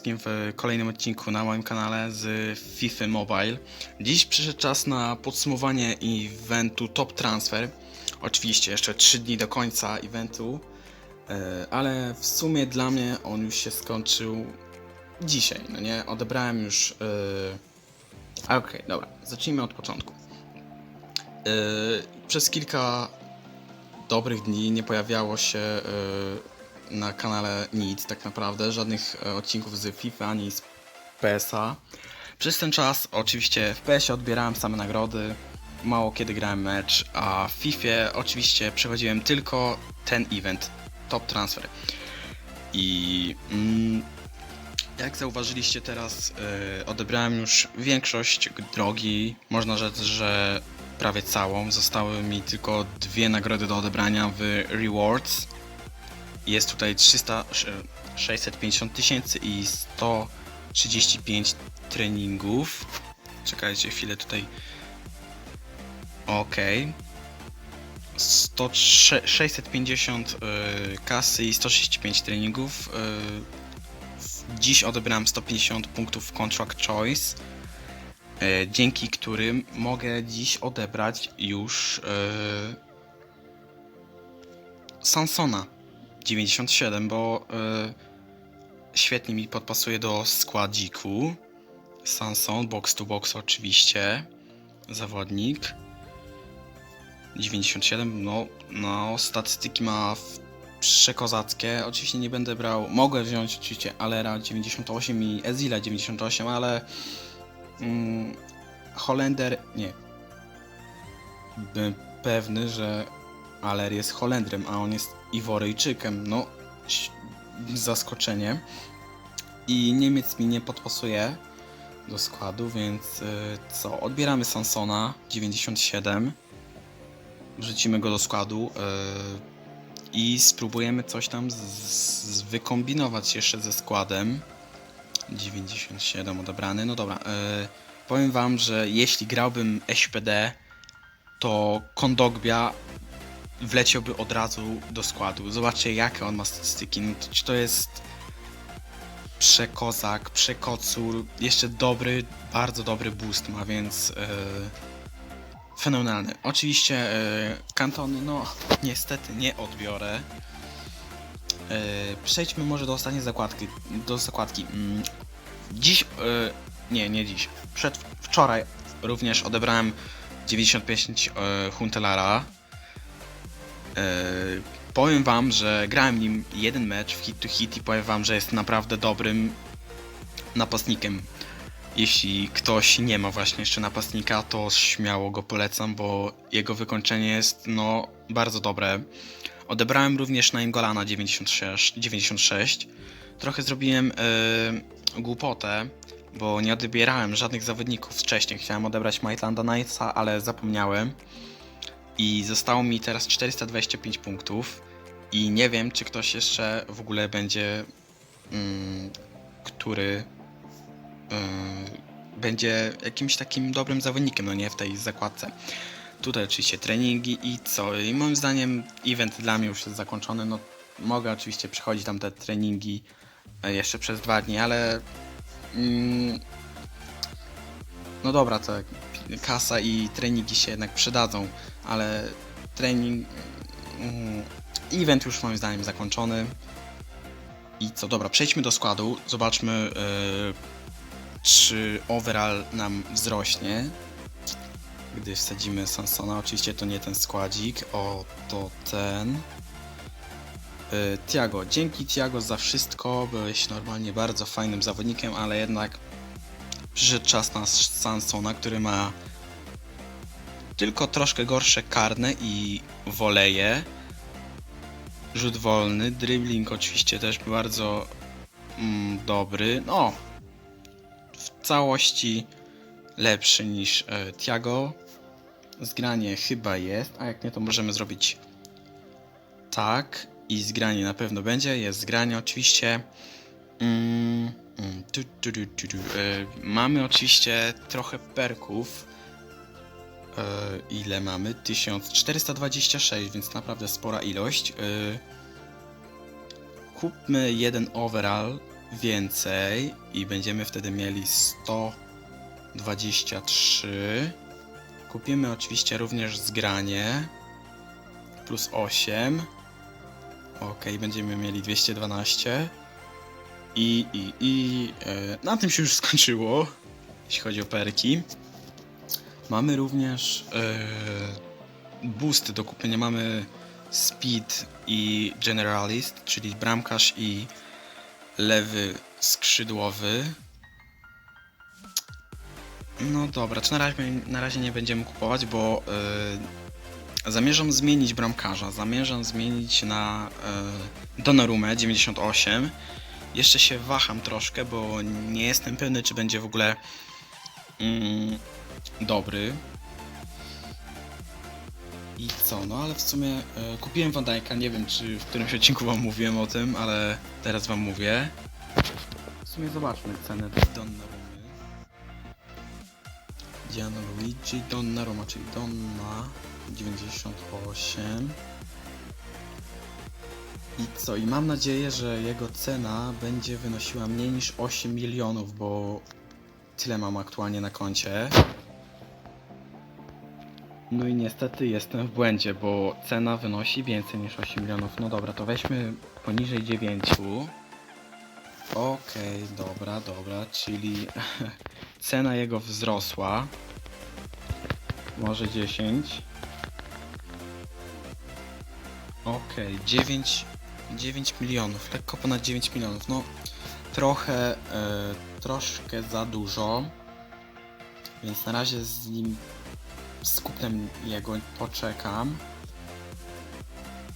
wszystkim w kolejnym odcinku na moim kanale z FIFA Mobile. Dziś przyszedł czas na podsumowanie eventu Top Transfer. Oczywiście jeszcze 3 dni do końca eventu, e, ale w sumie dla mnie on już się skończył dzisiaj, no nie? Odebrałem już... e, Okej, dobra, zacznijmy od początku. E, Przez kilka dobrych dni nie pojawiało się na kanale nic tak naprawdę, żadnych e, odcinków z FIFA ani z PSA. Przez ten czas oczywiście w PS odbierałem same nagrody, mało kiedy grałem mecz, a w FIFA oczywiście przechodziłem tylko ten event, Top Transfer. I mm, jak zauważyliście teraz, e, odebrałem już większość drogi, można rzec, że prawie całą. Zostały mi tylko dwie nagrody do odebrania w Rewards. Jest tutaj 300, sz- 650 tysięcy i 135 treningów. Czekajcie chwilę tutaj. Okej. 100 sze- 650 y, kasy i 135 treningów. Y, w- dziś odebrałem 150 punktów Contract Choice e, dzięki którym mogę dziś odebrać już e, Sansona 97, bo e, świetnie mi podpasuje do składziku. Sanson, box to box oczywiście, zawodnik. 97, no, no statystyki ma przekozackie. Oczywiście nie będę brał, mogę wziąć oczywiście Alera 98 i Ezila 98, ale mm, Holender nie. Byłem pewny, że Aller jest Holendrem, a on jest Iworyjczykiem. No, zaskoczenie. I Niemiec mi nie podpasuje do składu, więc y, co? Odbieramy Sansona 97. Wrzucimy go do składu y, i spróbujemy coś tam z, z, wykombinować jeszcze ze składem. 97 odebrany. No dobra, e, powiem wam, że jeśli grałbym SPD, to Kondogbia wleciałby od razu do składu. Zobaczcie, jakie on ma statystyki. No to, to jest przekozak, przekocur, jeszcze dobry, bardzo dobry boost ma, więc e, fenomenalny. Oczywiście e, kantony, no niestety nie odbiorę. E, przejdźmy może do ostatniej zakładki. Do zakładki. Mm, Dziś, e, nie, nie dziś. Przed wczoraj również odebrałem 95 e, Huntelara. E, powiem wam, że grałem nim jeden mecz w hit to hit i powiem wam, że jest naprawdę dobrym napastnikiem. Jeśli ktoś nie ma właśnie jeszcze napastnika, to śmiało go polecam, bo jego wykończenie jest no bardzo dobre. Odebrałem również Naingolana 96, 96. Trochę zrobiłem e, głupotę, bo nie odbierałem żadnych zawodników wcześniej. Chciałem odebrać Maitlanda Knightsa, ale zapomniałem. I zostało mi teraz 425 punktów. I nie wiem, czy ktoś jeszcze w ogóle będzie, mm, który y, będzie jakimś takim dobrym zawodnikiem, no nie w tej zakładce. Tutaj oczywiście treningi i co? I moim zdaniem event dla mnie już jest zakończony. No, mogę oczywiście przechodzić tam te treningi e, jeszcze przez dwa dni, ale mm, no dobra, to kasa i treningi się jednak przydadzą, ale trening mm, event już moim zdaniem zakończony. I co, dobra, przejdźmy do składu, zobaczmy e, czy overall nam wzrośnie gdy wsadzimy Sansona. Oczywiście to nie ten składzik, o to ten. Yy, Tiago, dzięki Tiago za wszystko. Byłeś normalnie bardzo fajnym zawodnikiem, ale jednak przyszedł czas na Sansona, który ma tylko troszkę gorsze karne i woleje. Rzut wolny, dribbling oczywiście też bardzo mm, dobry. No, w całości lepszy niż e, Tiago. Zgranie chyba jest, a jak nie, to możemy zrobić tak. I zgranie na pewno będzie. Jest zgranie oczywiście. Mm, mm, tu, tu, tu, tu, tu. E, mamy oczywiście trochę perków. E, ile mamy? 1426, więc naprawdę spora ilość. E, kupmy jeden overall więcej i będziemy wtedy mieli 123. Kupimy oczywiście również zgranie plus 8. Ok, będziemy mieli 212. I, i, i e, na tym się już skończyło, jeśli chodzi o perki. Mamy również e, boosty do kupienia. Mamy speed i generalist, czyli bramkarz i lewy skrzydłowy. No dobra, to na razie, na razie nie będziemy kupować, bo e, zamierzam zmienić bramkarza. Zamierzam zmienić na e, Donnarumę 98. Jeszcze się waham troszkę, bo nie jestem pewny, czy będzie w ogóle mm, dobry. I co, no ale w sumie e, kupiłem Van nie wiem czy w którymś odcinku wam mówiłem o tym, ale teraz wam mówię. W sumie zobaczmy cenę Donnarumy. Gianluigi Donnarumma, czyli Donna 98. I co, i mam nadzieję, że jego cena będzie wynosiła mniej niż 8 milionów, bo tyle mam aktualnie na koncie. No i niestety jestem w błędzie, bo cena wynosi więcej niż 8 milionów. No dobra, to weźmy poniżej 9. Okej, dobra, dobra, czyli cena jego wzrosła. Może 10. Okej, 9, 9 milionów, lekko ponad 9 milionów. No, trochę, e, troszkę za dużo. Więc na razie z nim z kupnem jego poczekam.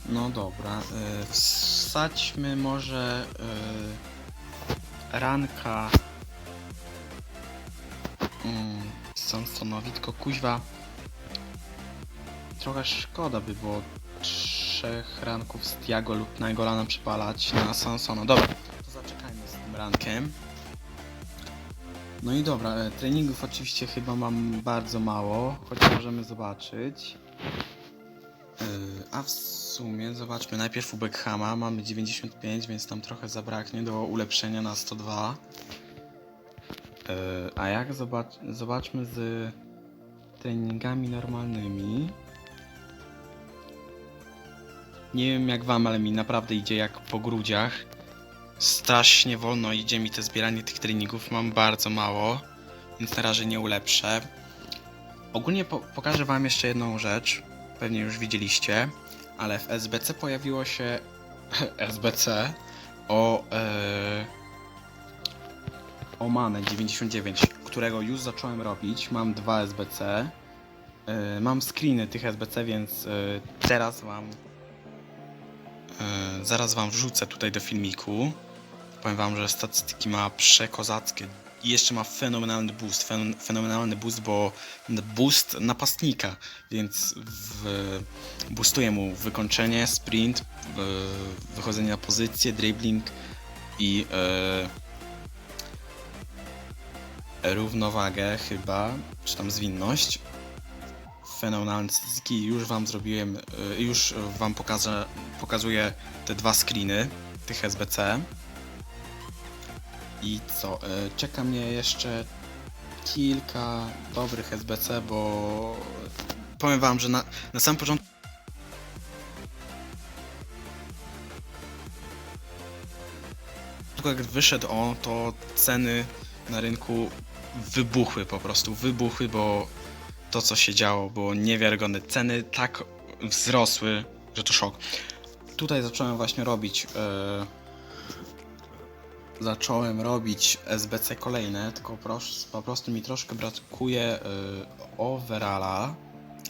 No dobra, y, wsadźmy może y, ranka mm, Sansonowi, tylko kuźwa trochę szkoda by było trzech ranków z Tiago lub Naingolana przypalać na Sansona. Dobra, to zaczekajmy z tym rankiem. No i dobra, e, treningów oczywiście chyba mam bardzo mało, choć możemy zobaczyć. Yy, a w sumie zobaczmy najpierw u Beckhama, mamy 95, więc tam trochę zabraknie do ulepszenia na 102. Yy, a jak zobacz, zobaczmy z treningami normalnymi. Nie wiem jak wam, ale mi naprawdę idzie jak po grudziach strasznie wolno idzie mi to zbieranie tych treningów, mam bardzo mało, więc na razie nie ulepszę. Ogólnie po pokażę wam jeszcze jedną rzecz, pewnie już widzieliście, ale w SBC pojawiło się SBC o e, o Mane 99, którego już zacząłem robić. Mam dwa SBC. E, mam screeny tych SBC, więc e, teraz wam e, zaraz wam wrzucę tutaj do filmiku. Powiem wam, że statystyki ma przekozackie. I jeszcze ma fenomenalny boost. Fen fenomenalny boost, bo boost napastnika, więc w, boostuje mu wykończenie, sprint, e, wychodzenie na pozycję, dribbling i e, równowagę chyba, czy tam zwinność. Fenomenalne statystyki. Już wam zrobiłem, e, już wam pokażę, pokazuję te dwa screeny tych SBC. I co? e, Czeka mnie jeszcze kilka dobrych SBC, bo powiem wam, że na, na samym początku jak wyszedł on, to ceny na rynku wybuchły po prostu, wybuchły, bo to co się działo było niewiarygodne. Ceny tak wzrosły, że to szok. Tutaj zacząłem właśnie robić e, zacząłem robić SBC kolejne, tylko pros- po prostu mi troszkę brakuje y, overalla,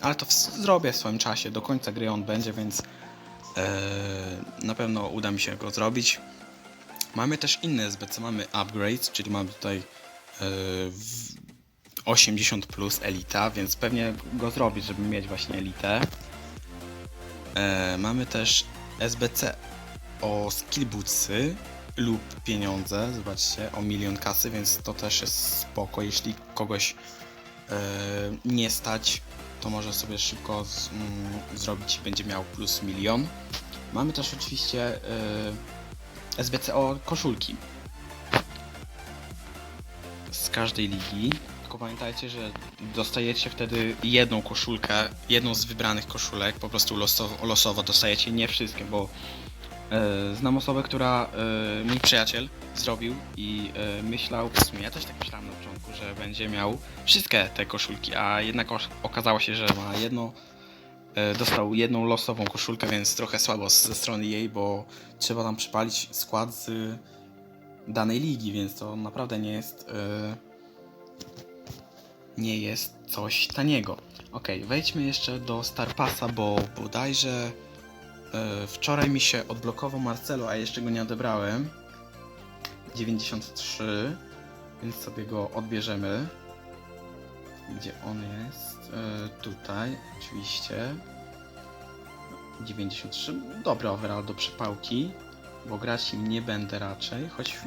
ale to w- zrobię w swoim czasie, do końca gry on będzie, więc y, na pewno uda mi się go zrobić. Mamy też inne SBC, mamy upgrades, czyli mamy tutaj y, w 80 plus elita, więc pewnie go zrobię, żeby mieć właśnie elitę. E, mamy też SBC o skill bootsy lub pieniądze, zobaczcie, o milion kasy, więc to też jest spoko, jeśli kogoś e, nie stać, to może sobie szybko z, mm, zrobić i będzie miał plus milion. Mamy też oczywiście e, SBC o koszulki. z każdej ligi. Pamiętajcie, że dostajecie wtedy jedną koszulkę, jedną z wybranych koszulek, po prostu losowo, losowo dostajecie, nie wszystkie, bo e, znam osobę, która, e, mój przyjaciel zrobił i e, myślał, w sumie ja też tak myślałem na początku, że będzie miał wszystkie te koszulki, a jednak okazało się, że ma jedno, e, dostał jedną losową koszulkę, więc trochę słabo ze strony jej, bo trzeba tam przypalić skład z danej ligi, więc to naprawdę nie jest e, nie jest coś taniego. Ok, wejdźmy jeszcze do Star Passa, bo bodajże e, wczoraj mi się odblokował Marcelo, a jeszcze go nie odebrałem. 93, więc sobie go odbierzemy. Gdzie on jest? E, tutaj, oczywiście. 93. Dobry overall do przepałki, bo grać nim nie będę raczej, choć.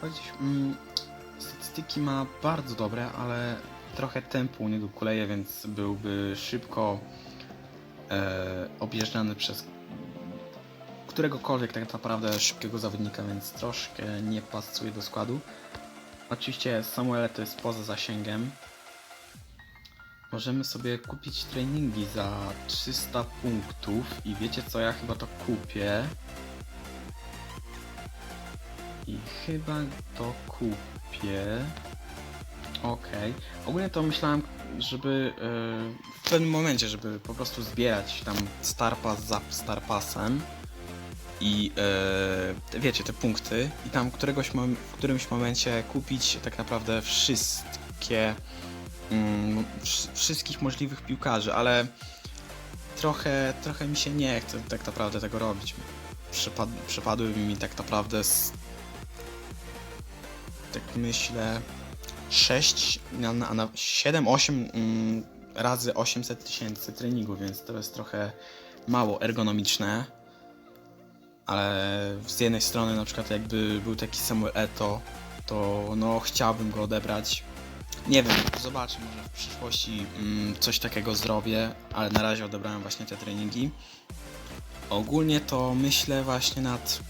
Choć. Mm, statystyki ma bardzo dobre, ale trochę tempu nie dokuleje, więc byłby szybko e, objeżdżany przez któregokolwiek tak naprawdę szybkiego zawodnika, więc troszkę nie pasuje do składu. Oczywiście Samuel to jest poza zasięgiem. Możemy sobie kupić treningi za 300 punktów i wiecie co, ja chyba to kupię. I chyba to kupię. Okej. Ogólnie to myślałem, żeby e, w pewnym momencie, żeby po prostu zbierać tam Star Pass za Star Passem i e, wiecie, te punkty i tam któregoś w którymś momencie kupić tak naprawdę wszystkie wsz- wszystkich możliwych piłkarzy, ale trochę, trochę mi się nie chce tak naprawdę tego robić. Przypad, przypadłyby mi tak naprawdę tak myślę 6, na, na, na 7, 8 mm, razy 800 tysięcy treningu, więc to jest trochę mało ergonomiczne. Ale z jednej strony na przykład jakby był taki Samuel Eto, to no chciałbym go odebrać. Nie wiem, zobaczę, może w przyszłości mm, coś takiego zrobię, ale na razie odebrałem właśnie te treningi. Ogólnie to myślę właśnie nad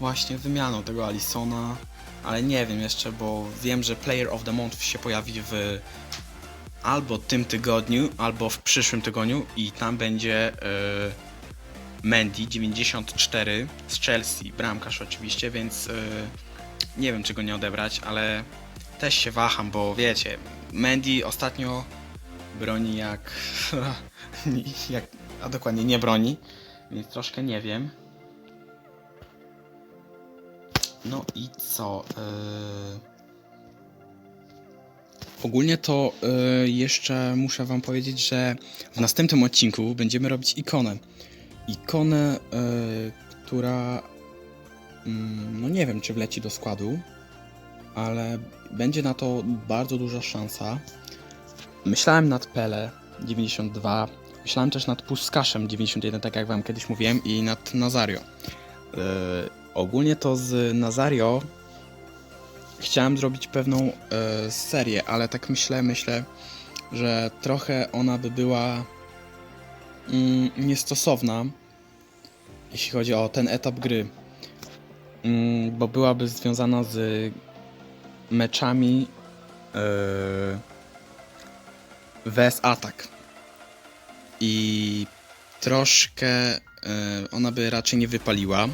właśnie wymianą tego Alisona, ale nie wiem jeszcze, bo wiem, że Player of the Month się pojawi w albo tym tygodniu, albo w przyszłym tygodniu i tam będzie yy, Mendy 94 z Chelsea, bramkarz oczywiście, więc yy, nie wiem czego nie odebrać, ale też się waham, bo wiecie, Mendy ostatnio broni jak, jak a dokładnie nie broni, więc troszkę nie wiem. No i co? Yy... Ogólnie to yy, jeszcze muszę Wam powiedzieć, że w następnym odcinku będziemy robić ikonę. Ikonę, yy, która mm, no nie wiem, czy wleci do składu, ale będzie na to bardzo duża szansa. Myślałem nad Pele 92, myślałem też nad Puskaszem 91, tak jak Wam kiedyś mówiłem, i nad Nazario. Yy, ogólnie to z Nazario chciałem zrobić pewną e, serię, ale tak myślę, myślę, że trochę ona by była mm, niestosowna, jeśli chodzi o ten etap gry, mm, bo byłaby związana z meczami e, VS Attack. I troszkę e, ona by raczej nie wypaliła,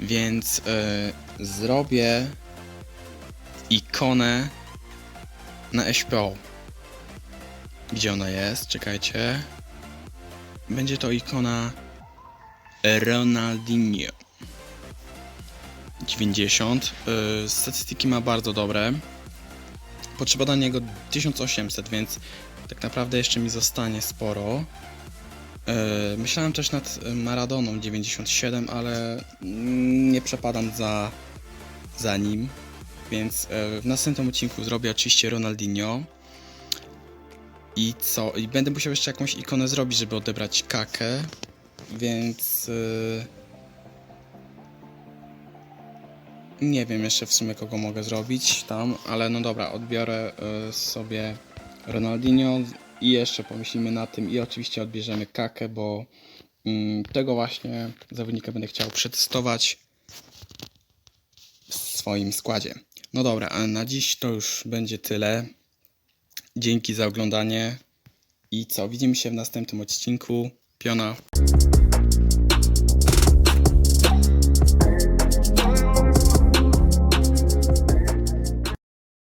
więc e, zrobię ikonę na SPO. Gdzie ona jest? Czekajcie. Będzie to ikona Ronaldinho. 90. Yy, statystyki ma bardzo dobre. Potrzeba do niego 1800, więc tak naprawdę jeszcze mi zostanie sporo. Yy, myślałem też nad Maradoną 97, ale mm, nie przepadam za, za nim. Więc e, w następnym odcinku zrobię oczywiście Ronaldinho. I co? I będę musiał jeszcze jakąś ikonę zrobić, żeby odebrać kakę. Więc. e, Nie wiem jeszcze w sumie kogo mogę zrobić tam, ale no dobra, odbiorę e, sobie Ronaldinho i jeszcze pomyślimy na tym i oczywiście odbierzemy kakę, bo mm, tego właśnie zawodnika będę chciał przetestować z swoim składzie. No dobra, a na dziś to już będzie tyle. Dzięki za oglądanie i co? Widzimy się w następnym odcinku. Piona.